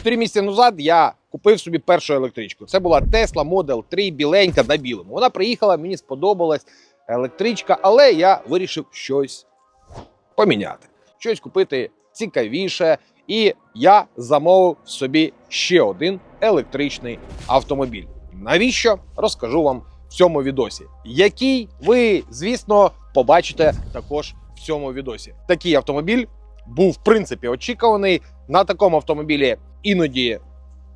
Чотири місяці назад я купив собі першу електричку. Це була Tesla Model 3 біленька на білому. Вона приїхала, мені сподобалась електричка, але я вирішив щось поміняти, щось купити цікавіше. І я замовив собі ще один електричний автомобіль. Навіщо розкажу вам в цьому відосі, який ви, звісно, побачите також в цьому відосі. Такий автомобіль був в принципі очікуваний. На такому автомобілі іноді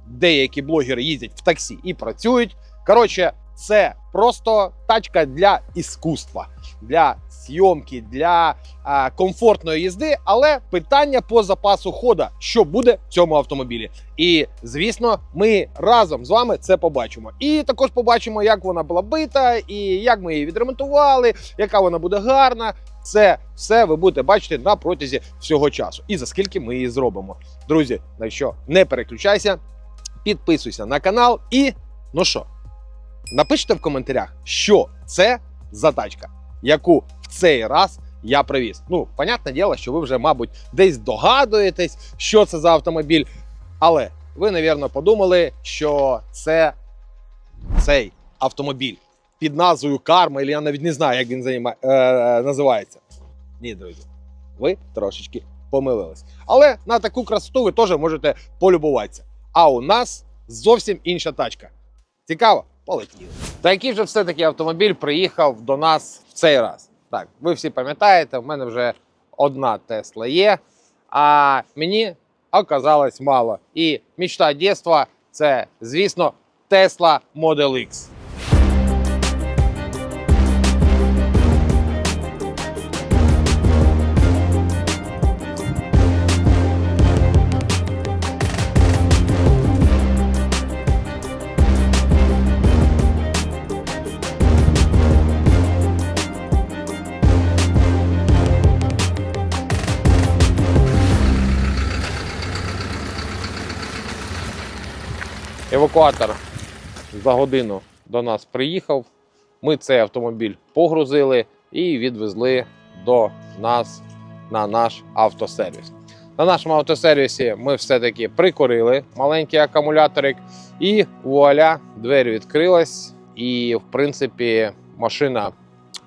деякі блогери їздять в таксі і працюють. Коротше, це просто тачка для іскусства, для зйомки, для а, комфортної їзди. Але питання по запасу хода, що буде в цьому автомобілі. І звісно, ми разом з вами це побачимо. І також побачимо, як вона була бита, і як ми її відремонтували, яка вона буде гарна. Це все ви будете бачити на протязі всього часу. І за скільки ми її зробимо. Друзі, на що не переключайся, підписуйся на канал і ну що, напишіть в коментарях, що це за тачка, яку в цей раз я привіз. Ну, понятне діло, що ви вже, мабуть, десь догадуєтесь, що це за автомобіль. Але ви, навірно, подумали, що це цей автомобіль під назвою Карма, і я навіть не знаю, як він займа... е, називається. Ні, друзі, ви трошечки помилились. Але на таку красоту ви теж можете полюбуватися. А у нас зовсім інша тачка. Цікаво? Полетіли. Та який же все-таки автомобіль приїхав до нас в цей раз? Так, ви всі пам'ятаєте, в мене вже одна Тесла є, а мені оказалось мало. І мічта дєства це, звісно, Tesla Model X. Евакуатор за годину до нас приїхав. Ми цей автомобіль погрузили і відвезли до нас на наш автосервіс. На нашому автосервісі ми все-таки прикурили маленький акумуляторик, і вуаля, двері відкрилась, і в принципі машина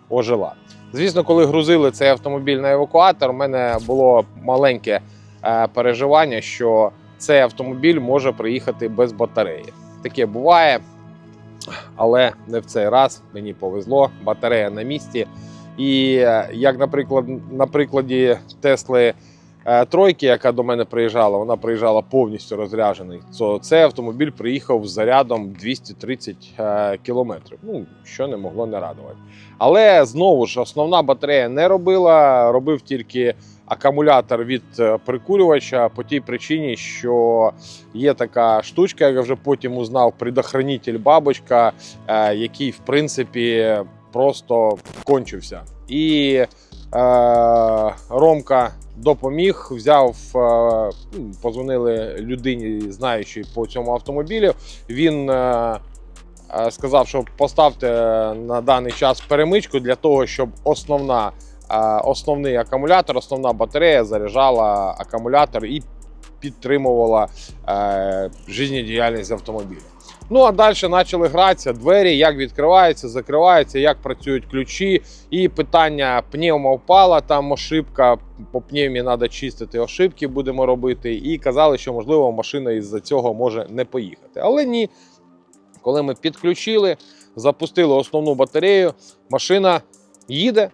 ожила. Звісно, коли грузили цей автомобіль на евакуатор, у мене було маленьке е, переживання, що цей автомобіль може приїхати без батареї. Таке буває, але не в цей раз. Мені повезло, батарея на місці. І е, як, наприклад, на прикладі Тесли е, тройки, яка до мене приїжджала, вона приїжджала повністю розряджений. То цей автомобіль приїхав з зарядом 230 е, кілометрів. Ну що не могло не радувати. Але знову ж основна батарея не робила, робив тільки акумулятор від е, прикурювача по тій причині, що є така штучка, я вже потім узнав, предохранитель бабочка, е, який в принципі просто кончився. І е, Ромка допоміг, взяв, е, ну, позвонили людині, знаючій по цьому автомобілю. Він е, е, сказав, що поставте на даний час перемичку для того, щоб основна основний акумулятор, основна батарея заряджала акумулятор і підтримувала е, життєдіяльність автомобіля. Ну а далі почали гратися двері, як відкриваються, закриваються, як працюють ключі. І питання пневма впала, там ошибка, по пневмі треба чистити ошибки, будемо робити. І казали, що можливо машина із-за цього може не поїхати. Але ні, коли ми підключили, запустили основну батарею, машина їде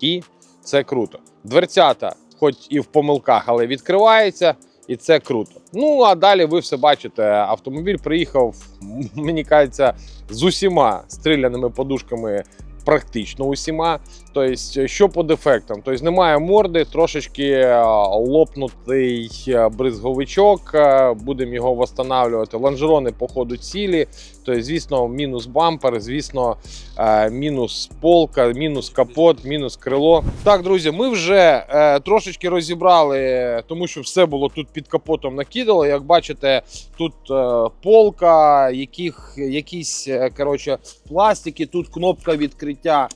і це круто. Дверцята, хоч і в помилках, але відкривається, і це круто. Ну а далі ви все бачите. Автомобіль приїхав, мені кажеться, з усіма стріляними подушками. Практично усіма. Тобто, що по дефектам? Тобто немає морди, трошечки е, лопнутий е, бризговичок, е, будемо його встановлювати. Лонжерони по ходу цілі. Тобто, звісно, мінус бампер, звісно, е, мінус полка, мінус капот, мінус крило. Так, друзі, ми вже е, трошечки розібрали, тому що все було тут під капотом накидало. Як бачите, тут е, полка, яких, якісь коротше, пластики, тут кнопка відкриття.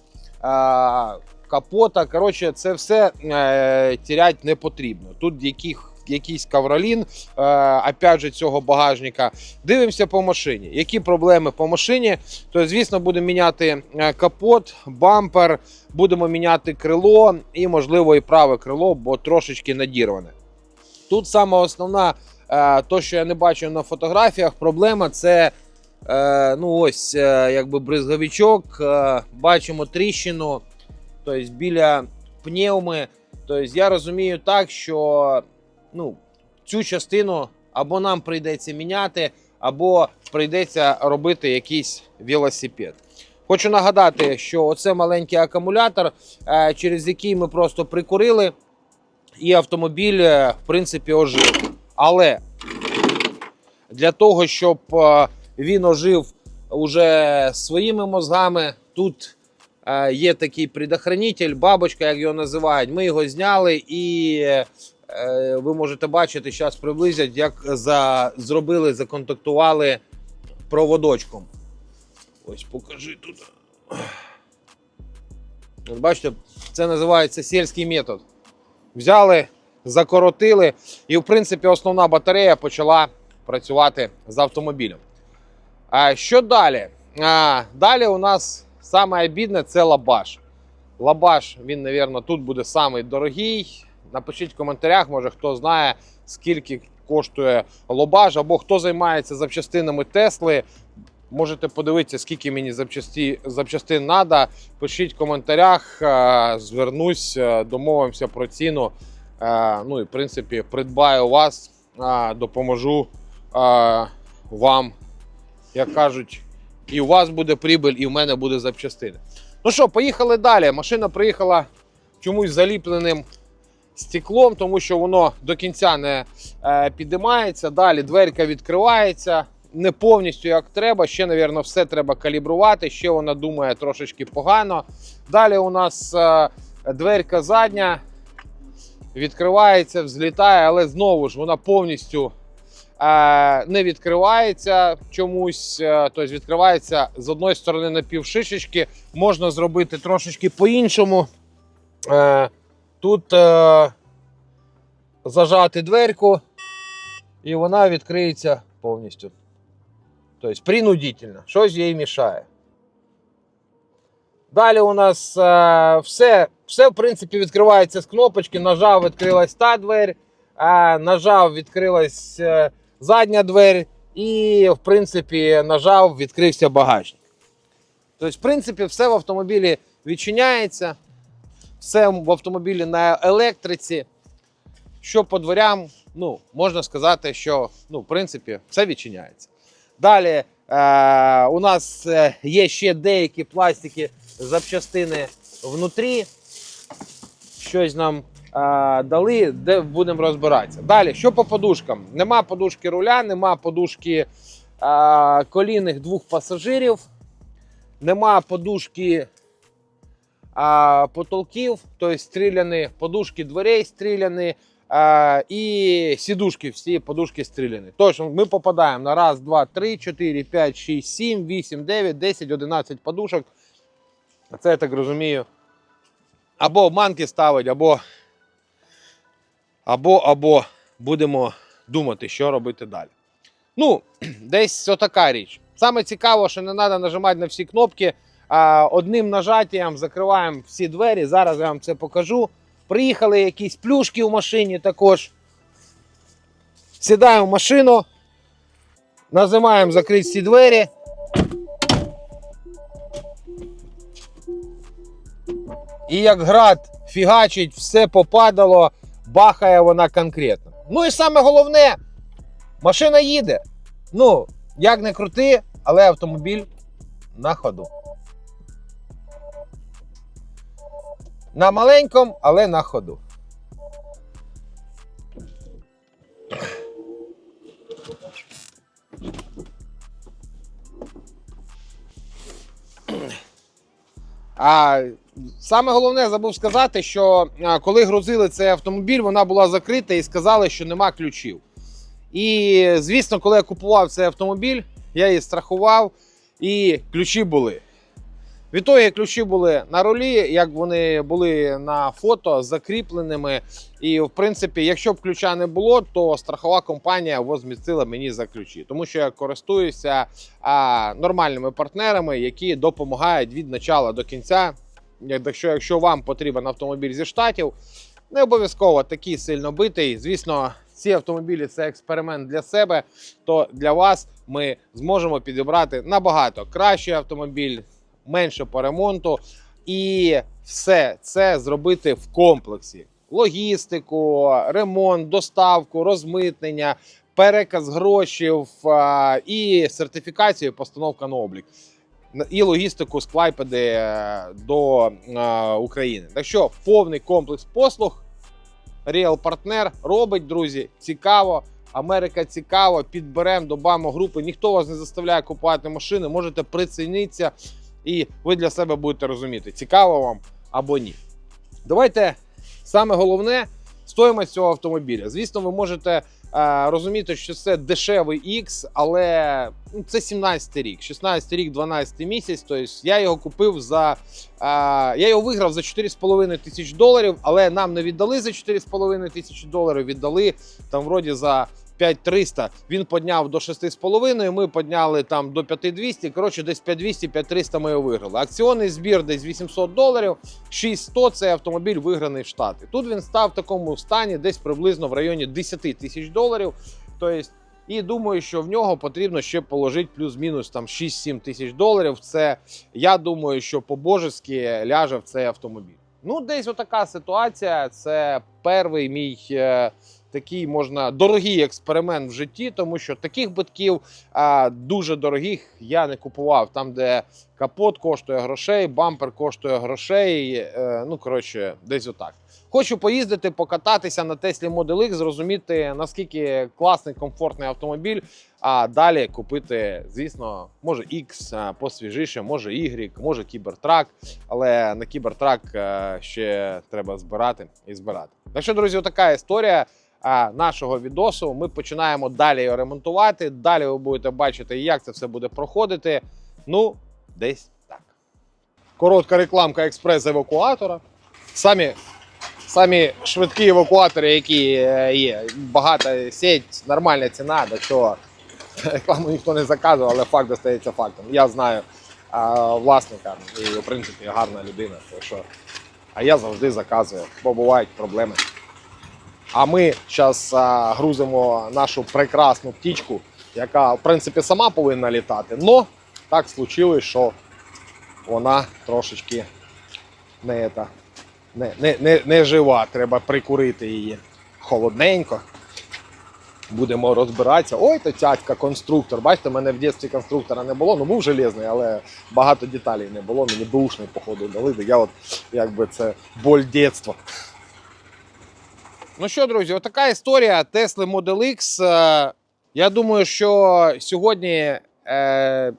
Капота, коротше, це все е, тірять не потрібно. Тут яких якийсь кавролін, е, опять же, цього багажника. Дивимося по машині. Які проблеми по машині? То, звісно, будемо міняти е, капот, бампер, будемо міняти крило і, можливо, і праве крило, бо трошечки надірване. Тут саме основна, е, то, що я не бачу на фотографіях, проблема це ну ось, якби бризговичок. Бачимо тріщину, тобто біля пневми. Тобто я розумію так, що ну, цю частину або нам прийдеться міняти, або прийдеться робити якийсь велосипед. Хочу нагадати, що оце маленький акумулятор, е, через який ми просто прикурили, і автомобіль, е, в принципі, ожив. Але для того, щоб е, він ожив уже своїми мозгами, тут є такий предохранитель, бабочка, як його називають. Ми його зняли і е, ви можете бачити, зараз приблизять, як за, зробили, законтактували проводочком. Ось покажи тут. Бачите, це називається сільський метод. Взяли, закоротили, і, в принципі, основна батарея почала працювати з автомобілем. А що далі? А, далі у нас саме обідне це лабаш. Лабаш, він, мабуть, тут буде самий дорогий. Напишіть в коментарях, може хто знає, скільки коштує лобаш, або хто займається запчастинами Тесли. Можете подивитися, скільки мені запчасті, запчастин треба. Пишіть в коментарях, е, звернусь, е, домовимося про ціну. Е, Ну і в принципі придбаю вас, допоможу вам, як кажуть, і у вас буде прибиль, і в мене буде запчастини. Ну що, поїхали далі. Машина приїхала чомусь заліпленим стеклом, тому що воно до кінця не е, підіймається. Далі дверка відкривається. Не повністю як треба. Ще, мабуть, все треба калібрувати. Ще вона думає трошечки погано. Далі у нас е, дверка задня відкривається, взлітає, але знову ж вона повністю не відкривається чомусь. Е, тобто відкривається з одної сторони на півшишечки. Можна зробити трошечки по-іншому. Е, тут е, зажати дверку, і вона відкриється повністю. Тобто принудительно. Щось їй мішає. Далі у нас е, все, все, в принципі, відкривається з кнопочки. Нажав, відкрилась та двері, е, нажав, відкрилась е, задня двері, і, в принципі, нажав, відкрився багажник. Тобто, в принципі, все в автомобілі відчиняється, все в автомобілі на електриці. Що по дверям, ну, можна сказати, що ну, в принципі, все відчиняється. Далі е, у нас е, є ще деякі пластики запчастини внутрі. Щось нам дали, де будемо розбиратися. Далі, що по подушкам? Нема подушки руля, нема подушки колінних двох пасажирів, нема подушки потолків, тобто стріляні, подушки дверей стріляні. І сідушки, всі подушки стріляні. Точно, ми попадаємо на раз, два, три, чотири, п'ять, шість, сім, вісім, дев'ять, десять, одинадцять подушок. Це я так розумію. Або обманки ставить, або, або, або будемо думати, що робити далі. Ну, десь отака річ. Саме цікаво, що не треба нажимати на всі кнопки. Одним нажаттям закриваємо всі двері. Зараз я вам це покажу. Приїхали якісь плюшки в машині також. Сідаємо в машину, нажимаємо закрити всі двері. І як град фігачить, все попадало, бахає вона конкретно. Ну і саме головне, машина їде. Ну, як не крути, але автомобіль на ходу. На маленькому, але на ходу. А саме головне забув сказати, що коли грузили цей автомобіль, вона була закрита і сказали, що нема ключів. І звісно, коли я купував цей автомобіль, я її страхував, і ключі були. Відтоді ключі були на рулі, як вони були на фото закріпленими. І в принципі, якщо б ключа не було, то страхова компанія возмістила мені за ключі, тому що я користуюся а, нормальними партнерами, які допомагають від начала до кінця. Якщо, якщо вам потрібен автомобіль зі штатів, не обов'язково такий сильно битий. Звісно, ці автомобілі це експеримент для себе. То для вас ми зможемо підібрати набагато кращий автомобіль, менше по ремонту, і все це зробити в комплексі: логістику, ремонт, доставку, розмитнення, переказ грошей а, і сертифікацію, постановка на облік. І логістику з Клайпеди до е, України. Так що повний комплекс послуг Real партнер робить, друзі, цікаво. Америка цікаво, підберемо до БАМО групи. Ніхто вас не заставляє купувати машини. Можете прицінитися, і ви для себе будете розуміти, цікаво вам або ні. Давайте саме головне стоїмость цього автомобіля. Звісно, ви можете розуміти, що це дешевий X, але ну, це 17 рік, 16 рік, 12 місяць. Тобто я його купив за. Е, я його виграв за 4,5 тисяч доларів, але нам не віддали за 4,5 тисячі доларів, віддали там вроді за 5300. Він підняв до 6,5, ми підняли там до 5200. Коротше, десь 5200-5300 ми його виграли. Акціонний збір десь 800 доларів, 6100 – це автомобіль виграний в Штати. Тут він став в такому стані десь приблизно в районі 10 тисяч доларів. Тобто, і думаю, що в нього потрібно ще положити плюс-мінус там 6-7 тисяч доларів. Це я думаю, що по-божески ляже в цей автомобіль. Ну, десь отака ситуація. Це перший мій е, такий можна дорогий експеримент в житті, тому що таких битків а, дуже дорогих я не купував. Там, де капот коштує грошей, бампер коштує грошей. Е, ну коротше, десь отак. Хочу поїздити, покататися на Теслі Model X, зрозуміти наскільки класний, комфортний автомобіль. А далі купити, звісно, може X посвіжіше, може Y, може Кібертрак. Але на Кібертрак е, ще треба збирати і збирати. Так що, друзі, така історія нашого відосу. Ми починаємо далі його ремонтувати. Далі ви будете бачити, як це все буде проходити. Ну, десь так. Коротка рекламка експрес-евакуатора. Самі, самі швидкі евакуатори, які е, є. Багата сеть, нормальна ціна, до чого рекламу ніхто не заказував, але факт достається фактом. Я знаю а, власника і, в принципі, гарна людина. Так що, а я завжди заказую, бо бувають проблеми. А ми зараз грузимо нашу прекрасну птічку, яка в принципі сама повинна літати. Но так случилось, що вона трошечки не, ета, не, не, не, не жива. Треба прикурити її холодненько. Будемо розбиратися. Ой, то цяцька, конструктор. Бачите, в мене в дитинстві конструктора не було. Ну був железний, але багато деталей не було. Мені бушний, походу, дали. Я от якби це боль дитинства. Ну що, друзі, отака історія Tesla Model X. Е, Я думаю, що сьогодні е,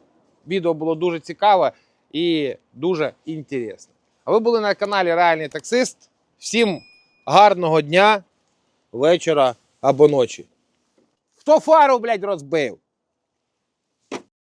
відео було дуже цікаве і дуже інтересне. А ви були на каналі Реальний Таксист. Всім гарного дня, вечора або ночі. Хто фару, блядь, розбив?